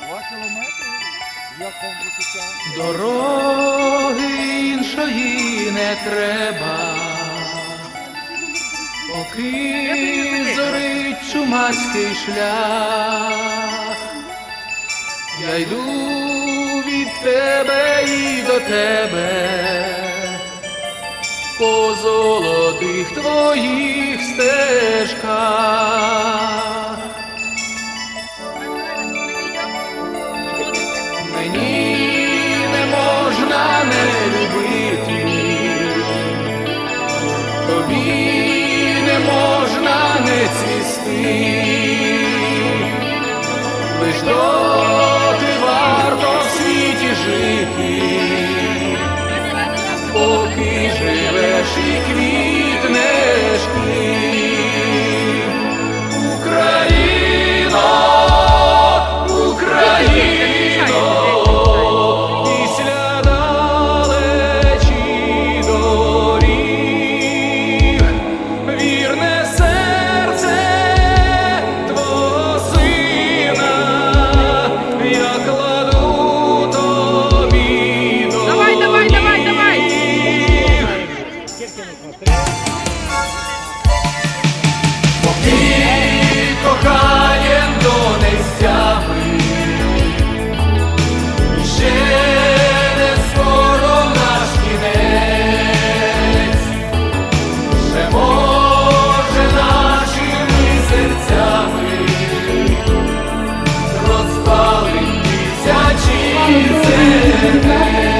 два кілометри? Як вам? Дороги іншої не треба, поки зорить чумацький шлях. Я йду від тебе і до тебе, по золотих твоїх стежках. Мені не можна не любити, тобі не можна не цвісти, лиш доти варто в світі жити, поки живеш і квітнеш. Поки кохаєм до нестя ще не скоро наш кінець, ще може нашими серцями розпали тисячі сердець.